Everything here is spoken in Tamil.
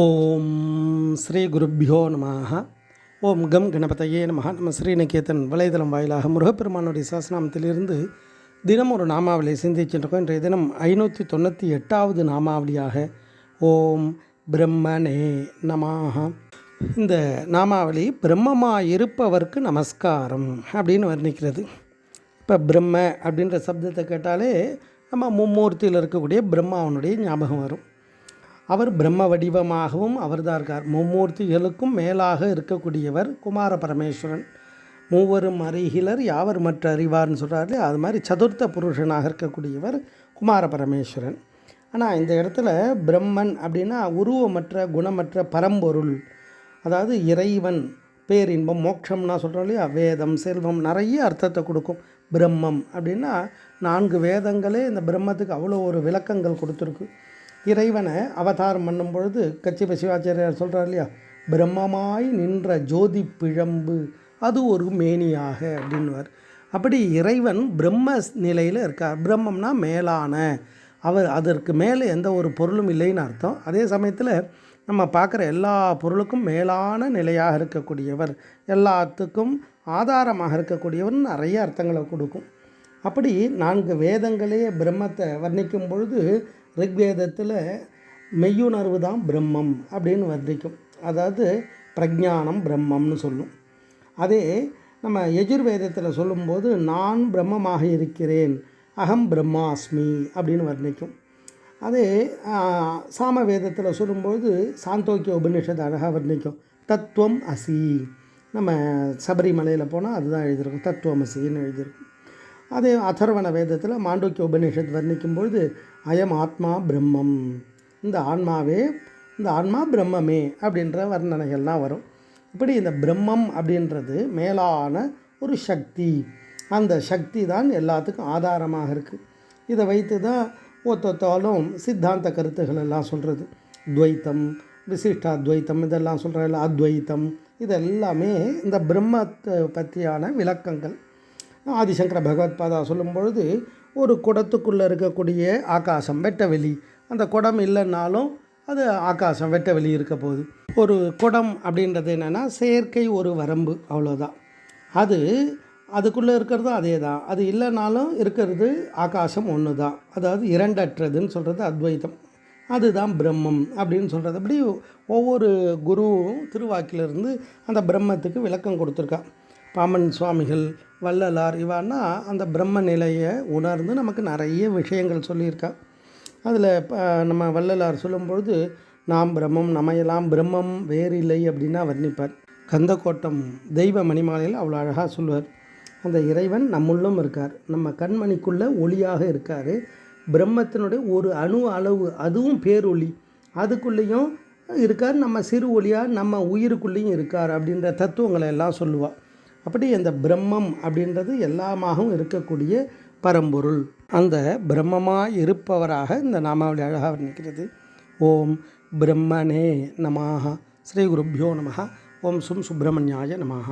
ஓம் ஸ்ரீ குருப்பியோ நம ஓம் கம் கணபதையே நம நம்ம ஸ்ரீநிகேதன் வலைதளம் வாயிலாக முருகப்பெருமானுடைய சாசனாமத்திலிருந்து தினம் ஒரு நாமாவளியை சிந்திச்சுருக்கோம் இன்றைய தினம் ஐநூற்றி தொண்ணூற்றி எட்டாவது நாமாவளியாக ஓம் பிரம்மனே நமாக இந்த நாமாவளி பிரம்மமாக இருப்பவர்க்கு நமஸ்காரம் அப்படின்னு வர்ணிக்கிறது. இப்போ பிரம்ம அப்படின்ற சப்தத்தை கேட்டாலே நம்ம மும்மூர்த்தியில் இருக்கக்கூடிய பிரம்மாவனுடைய ஞாபகம் வரும். அவர் பிரம்ம வடிவமாகவும் அவர்தான் இருக்கார். மும்மூர்த்திகளுக்கும் மேலாக இருக்கக்கூடியவர் குமார பரமேஸ்வரன். மூவரும் அறிகிலர் யாவர் மற்ற அறிவார்னு சொல்கிறாரு அது மாதிரி சதுர்த்த புருஷனாக இருக்கக்கூடியவர் குமார பரமேஸ்வரன். ஆனால் இந்த இடத்துல பிரம்மன் அப்படின்னா உருவமற்ற குணமற்ற பரம்பொருள். அதாவது இறைவன் பேரின்பம் மோட்சம்னா சொல்கிறோம் இல்லையா? வேதம் செல்வம் நிறைய அர்த்தத்தை கொடுக்கும். பிரம்மம் அப்படின்னா நான்கு வேதங்களே இந்த பிரம்மத்துக்கு அவ்வளோ ஒரு விளக்கங்கள் கொடுத்துருக்கு. இறைவனை அவதாரம் பண்ணும் பொழுது கச்சிப சிவாச்சாரியார் சொல்கிறார் இல்லையா? பிரம்மமாய் நின்ற ஜோதி பிழம்பு அது ஒரு மேனியாக அப்படின்வார் அப்படி இறைவன் பிரம்ம நிலையில் இருக்கார். பிரம்மம்னா மேலான. அவர் அதற்கு மேலே எந்த ஒரு பொருளும் இல்லைன்னு அர்த்தம். அதே சமயத்தில் நம்ம பார்க்குற எல்லா பொருளுக்கும் மேலான நிலையாக இருக்கக்கூடியவர் எல்லாத்துக்கும் ஆதாரமாக இருக்கக்கூடியவர் நிறைய அர்த்தங்களை கொடுக்கும். அப்படி நான்கு வேதங்களே பிரம்மத்தை வர்ணிக்கும் பொழுது ரிக்வேதத்தில் மெய்யுணர்வு தான் பிரம்மம் அப்படின்னு வர்ணிக்கும். அதாவது பிரஜானம் பிரம்மம்னு சொல்லும். அதே நம்ம எஜுர்வேதத்தில் சொல்லும்போது நான் பிரம்மமாக இருக்கிறேன் அகம் பிரம்மாஸ்மி அப்படின்னு வர்ணிக்கும். அதே சாம வேதத்தில் சொல்லும்போது சாந்தோக்கிய உபநிஷத்து அழகாக வர்ணிக்கும். தத்துவம் அசி. நம்ம சபரிமலையில் போனால் அதுதான் எழுதியிருக்கும். தத்துவம் அசின்னு எழுதியிருக்கும். அதே அதர்வண வேதத்தில் மாண்டோக்கிய உபநிஷத் வர்ணிக்கும்பொழுது அயம் ஆத்மா பிரம்மம். இந்த ஆன்மாவே இந்த ஆன்மா பிரம்மமே அப்படின்ற வர்ணனைகள்லாம் வரும். இப்படி இந்த பிரம்மம் அப்படின்றது மேலான ஒரு சக்தி. அந்த சக்தி தான் எல்லாத்துக்கும் ஆதாரமாக இருக்குது இதை வைத்து தான் ஒத்தொத்தாலும் சித்தாந்த கருத்துகள் எல்லாம் சொல்கிறது துவைத்தம் விசிஷ்டாத்வைத்தம் இதெல்லாம் சொல்கிற அத்வைத்தம் இதெல்லாமே இந்த பிரம்மத்தை பற்றியான விளக்கங்கள். ஆதிசங்கர பகவத்பாதா சொல்லும் பொழுது ஒரு குடத்துக்குள்ளே இருக்கக்கூடிய ஆகாசம் வெட்டவெளி. அந்த குடம் இல்லைன்னாலும் அது ஆகாசம் வெட்டவெளி இருக்க போகுது. ஒரு குடம் அப்படின்றது என்னென்னா செயற்கை ஒரு வரம்பு அவ்வளோதான் அது அதுக்குள்ளே இருக்கிறதும் அதே தான் அது இல்லைனாலும் இருக்கிறது ஆகாசம் ஒன்று தான் அதாவது இரண்டற்றதுன்னு சொல்கிறது அத்வைத்தம் அதுதான் பிரம்மம் அப்படின்னு சொல்கிறது அப்படி ஒவ்வொரு குருவும் திருவாக்கிலிருந்து அந்த பிரம்மத்துக்கு விளக்கம் கொடுத்துருக்கா. பாமன் சுவாமிகள் வள்ளலார் இவான்னா அந்த பிரம்ம நிலையை உணர்ந்து நமக்கு நிறைய விஷயங்கள் சொல்லியிருக்கா. அதில் நம்ம வள்ளலார் சொல்லும்பொழுது நாம் பிரம்மம் நமையெல்லாம் பிரம்மம் வேறு இல்லை அப்படின்னா வர்ணிப்பார். கந்தக்கோட்டம் தெய்வ மணிமாலையில் அவ்வளோ அழகாக சொல்லுவார். அந்த இறைவன் நம்முள்ளும் இருக்கார். நம்ம கண்மணிக்குள்ளே ஒளியாக இருக்கார். பிரம்மத்தினுடைய ஒரு அணு அளவு அதுவும் பேரொளி. அதுக்குள்ளேயும் இருக்கார். நம்ம சிறு ஒளியாக நம்ம உயிருக்குள்ளேயும் இருக்கார் அப்படின்ற தத்துவங்களை எல்லாம் சொல்லுவாள் அப்படி அந்த பிரம்மம் அப்படின்றது எல்லாமாகவும் இருக்கக்கூடிய பரம்பொருள். அந்த பிரம்மமாக இருப்பவராக இந்த நாமாவளி அழகாக வர்ணிக்கிறது ஓம் பிரம்மனே நமாக ஸ்ரீ குருப்பியோ நமக ஓம் சும் சுப்பிரமணியாய நமாக